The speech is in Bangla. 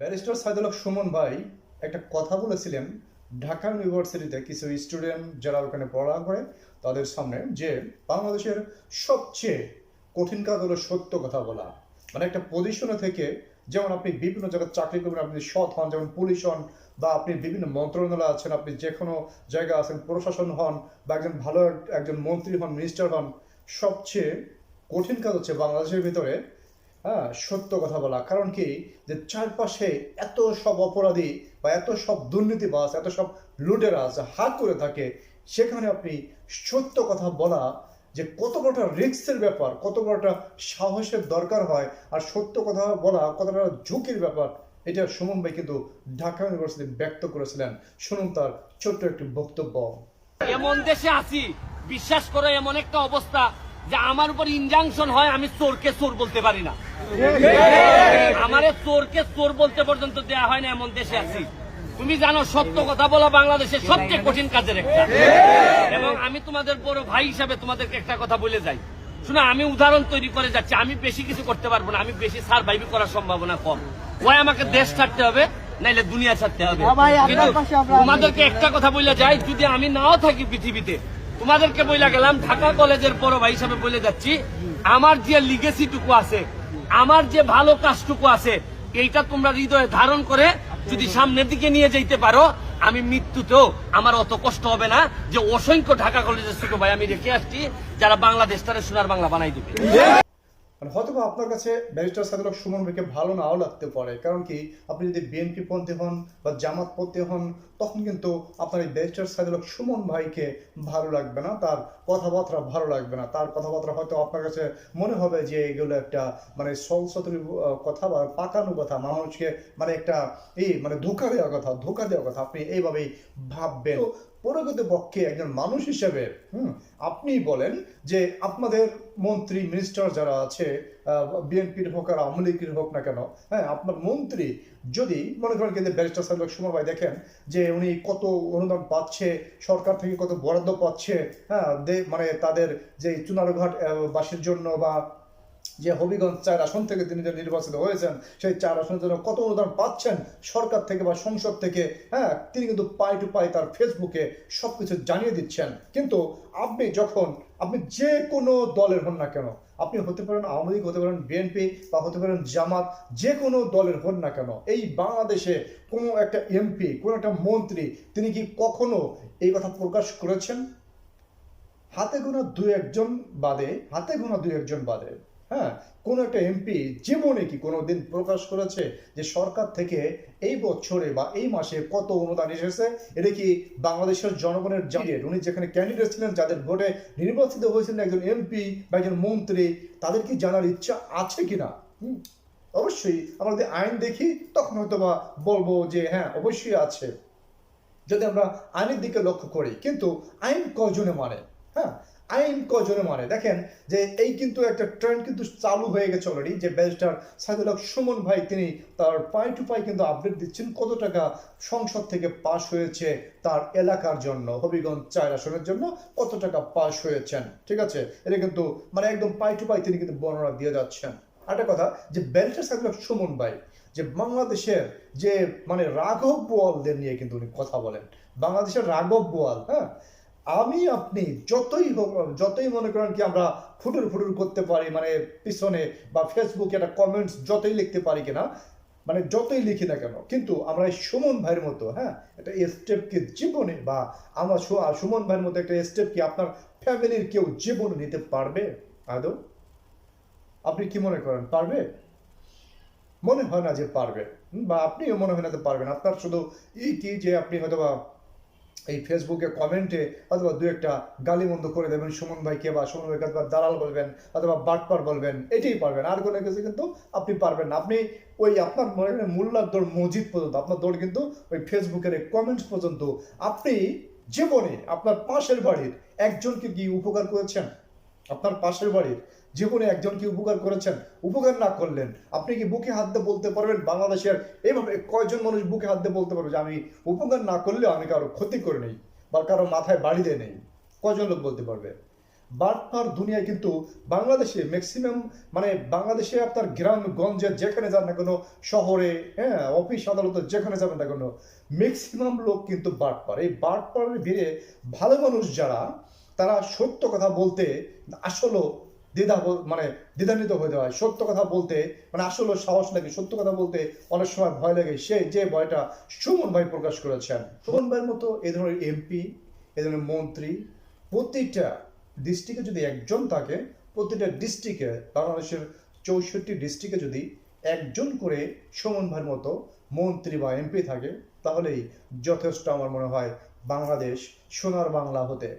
ব্যারিস্টার সাইদুল সুমন ভাই একটা কথা বলেছিলেন ঢাকা ইউনিভার্সিটিতে কিছু স্টুডেন্ট যারা ওখানে পড়া করে তাদের সামনে যে বাংলাদেশের সবচেয়ে কঠিন কাজ হলো সত্য কথা বলা। মানে একটা পজিশনে থেকে যেমন আপনি বিভিন্ন জায়গায় চাকরি করবেন, আপনি সৎ হন, যেমন পুলিশ হন বা আপনি বিভিন্ন মন্ত্রণালয় আছেন, আপনি যে কোনো জায়গায় আছেন, প্রশাসন হন বা একজন ভালো একজন মন্ত্রী হন মিনিস্টার হন, সবচেয়ে কঠিন কাজ হচ্ছে বাংলাদেশের ভিতরে হ্যাঁ সত্য কথা বলা। কারণ কি? যে চারপাশে এত সব অপরাধী বা এত সব দুর্নীতিবাজ, এত সব লুটেরাজ হাত করে থাকে, সেখানে আপনি সত্য কথা বলা যে কত বড়টা রিস্কের ব্যাপার, কত বড়টা সাহসের দরকার হয়, আর সত্য কথা বলা কতটা ঝুঁকির ব্যাপার, এটা সুমন ভাই কিন্তু ঢাকা ইউনিভার্সিটি ব্যক্ত করেছিলেন। শুনুন তার ছোট্ট একটি বক্তব্য। এমন দেশে আছি, বিশ্বাস করো, এমন একটা অবস্থা যে আমার উপর ইনজাংশন হয়, আমি চোরকে চোর বলতে পারি না। আমারে চোরকে চোর বলতে পর্যন্ত দেয়া হয় না এমন দেশে আছি। তুমি জানো সত্য কথা বলা বাংলাদেশের সবচেয়ে কঠিন কাজের একটা। এবং আমি তোমাদের বড় ভাই হিসাবে তোমাদেরকে একটা কথা বলে যাই। শুনে আমি উদাহরণ তৈরি করে যাচ্ছি। আমি বেশি কিছু করতে পারব না আমি বেশি সার্ভাইভ করার সম্ভাবনা কম। ওই আমাকে দেশ ছাড়তে হবে নাইলে দুনিয়া ছাড়তে হবে। হ্যাঁ কিন্তু তোমাদেরকে একটা কথা বলে যাই যদি আমি নাও থাকি পৃথিবীতে তোমাদেরকে বইলা গেলাম ঢাকা কলেজের বড় ভাই হিসাবে বলে যাচ্ছি আমার যে লিগেসিটুকু আছে আমার যে ভালো কাজটুকু আছে, এইটা তোমরা হৃদয়ে ধারণ করে যদি সামনের দিকে নিয়ে যেতে পারো, আমি মৃত্যুতেও আমার অত কষ্ট হবে না যে অসংখ্য ঢাকা কলেজের ছোট ভাই, আমি রেখে আসছি, যারা বাংলাদেশ তারা সোনার বাংলা বানাই দিবে। মানে হয়তো আপনার কাছে ব্যারিস্টার সাইদুল হক সুমন ভাইকে ভালো নাও লাগতে পারে। কারণ কি? আপনি যদি বিএনপি পন্থী হন বা জামাত পন্থী হন, তখন কিন্তু আপনার এই ব্যারিস্টার সাইদুল হক সুমন ভাইকে ভালো লাগবে না, তার কথাবার্তা ভালো লাগবে না। তার কথাবার্তা হয়তো আপনার কাছে মনে হবে যে এগুলো একটা মানে সলসতরি কথা বা পাকানো কথা, মানুষকে মানে একটা এই মানে ধোকা দেওয়া কথা, ধোকা দেওয়া কথা। আপনি এইভাবেই ভাববেন। প্রকৃতপক্ষে একজন মানুষ হিসেবে, হুম, আপনি বলেন যে আপনাদের মন্ত্রী মিনিস্টার যারা আছে বিএনপির হোক আর আওয়ামী লীগের হোক না কেন হ্যাঁ আপনার মন্ত্রী যদি মনে করেন কিন্তু ব্যারিস্টার সাহেব সময় ভাই দেখেন যে উনি কত অনুদান পাচ্ছে, সরকার থেকে কত বরাদ্দ পাচ্ছে হ্যাঁ মানে তাদের যে চুনারঘাট বাসীর জন্য বা যে হবিগঞ্জ চার আসন থেকে তিনি যে নির্বাচিত হয়েছেন, সেই চার আসনের জন্য কত অনুদান পাচ্ছেন সরকার থেকে বা সংসদ থেকে? হ্যাঁ তিনি কিন্তু পাই টু পাই তার ফেসবুকে সবকিছু জানিয়ে দিচ্ছেন। কিন্তু আপনি যখন, আপনি যে কোনো দলের হন না কেন, আপনি হতে পারেন আওয়ামী লীগ, হতে পারেন বিএনপি বা হতে পারেন জামাত, যে কোনো দলের হন না কেন, এই বাংলাদেশে কোনো একটা এমপি, কোনো একটা মন্ত্রী, তিনি কি কখনো এই কথা প্রকাশ করেছেন? হাতে গোনা দু একজন বাদে, হাতে গোনা দু একজন বাদে। হ্যাঁ কোন একটা এমপি জীবনে কি কোনো দিন প্রকাশ করেছে যে সরকার থেকে এই বছরে বা এই মাসে কত অনুদান এসেছে এটা কি বাংলাদেশের জনগণের জানিয়ে উনি যেখানে ক্যান্ডিডেট ছিলেন যাদের ভোটে নির্বাচিত হয়েছিলেন একজন এমপি বা একজন মন্ত্রী তাদের কি জানার ইচ্ছা আছে কিনা? হুম, অবশ্যই আমরা যদি আইন দেখি তখন হয়তো বা বলব যে হ্যাঁ অবশ্যই আছে। যদি আমরা আইনের দিকে লক্ষ্য করি কিন্তু আইন কজনে মানে? হ্যাঁ আইন কজনে মানে দেখেন যে এই কিন্তু একটা ট্রেন্ড কিন্তু চালু হয়ে গেছে অলরেডি যে ব্যারিস্টার সাইদুল হক, সুমন ভাই, তিনি তার পাই টু পাই কিন্তু আপডেট দিচ্ছেন কত টাকা সংসদ থেকে পাশ হয়েছে তার এলাকার জন্য, হবিগঞ্জ চার আসনের জন্য কত টাকা পাশ হয়েছেন, ঠিক আছে? এটা কিন্তু মানে একদম পাই টু পাই তিনি কিন্তু বর্ণনা দিয়ে যাচ্ছেন। আরেকটা কথা, যে ব্যারিস্টার সাইদুল হক, সুমন ভাই, যে বাংলাদেশের যে মানে রাঘব বোয়ালদের নিয়ে কিন্তু উনি কথা বলেন। বাংলাদেশের রাঘব বোয়াল হ্যাঁ? আমি, আপনি, যতই হোক, যতই মনে করেন কি আমরা ফুটুর ফুটুর করতে পারি মানে পিছনে বা ফেসবুকে একটা কমেন্টস যতই লিখতে পারি কিনা মানে যতই লিখি না কেন, কিন্তু আমরা এই সুমন ভাইয়ের মতো হ্যাঁ একটা স্টেপকে জীবনে বা আমরা সুমন ভাইয়ের মতো একটা স্টেপ কি আপনার ফ্যামিলির কেউ জীবনে নিতে পারবে? আদৌ? আপনি কি মনে করেন, পারবে? মনে হয় না যে পারবে। বা আপনিও মনে হয় না যে পারবেন। আপনার শুধু এই কি যে আপনি হয়তো বা এই ফেসবুকে কমেন্টে অথবা দু একটা গালিমন্দ করে দেবেন, সুমন ভাইকে বা সুমন ভাইকে অথবা দালাল বলবেন অথবা বাটপার বলবেন, এটাই পারবেন। আর কোনো কিছু কিন্তু আপনি পারবেন না। আপনি ওই আপনার মনে মোল্লার দৌড় মসজিদ পর্যন্ত, আপনার দৌড় কিন্তু ওই ফেসবুকের কমেন্টস পর্যন্ত আপনি জীবনে আপনার পাশের বাড়ির একজনকে কি উপকার করেছেন আপনার পাশের বাড়ির জীবনে একজন কি উপকার করেছেন, উপকার না করলেন, আপনি কি বুকে হাত দিয়ে বলতে পারবেন বাংলাদেশের এইভাবে কয়জন মানুষ বুকে হাত দিয়ে বলতে পারবে যে আমি উপকার না করলেও আমি কারও ক্ষতি করে নেই বা কারও মাথায় বাড়ি দিয়ে নেই? কয়জন লোক বলতে পারবে? বাটপার দুনিয়ায় কিন্তু বাংলাদেশে ম্যাক্সিমাম মানে বাংলাদেশে আপনার গ্রাম গঞ্জে যেখানে যান না কোনো, শহরে হ্যাঁ অফিস আদালতে যেখানে যাবেন না কোনো ম্যাক্সিমাম লোক কিন্তু বাটপার এই বাটপারের ভিড়ে ভালো মানুষ যারা তারা সত্য কথা বলতে আসলেও দ্বিধা মানে দ্বিধান্বিত হতে হয় সত্য কথা বলতে মানে আসলে সাহস লাগে। সত্য কথা বলতে অনেক সময় ভয় লাগে। সে যে ভয়টা সুমন ভাই প্রকাশ করেছেন। সুমন ভাইয়ের মতো এই ধরনের এমপি, এ ধরনের মন্ত্রী প্রতিটা ডিস্ট্রিক্টে যদি একজন থাকে, প্রতিটা ডিস্ট্রিক্টে বাংলাদেশের চৌষট্টি ডিস্ট্রিক্টে যদি একজন করে সুমন ভাইয়ের মতো মন্ত্রী বা এমপি থাকে, তাহলেই যথেষ্ট আমার মনে হয় বাংলাদেশ সোনার বাংলা হতে।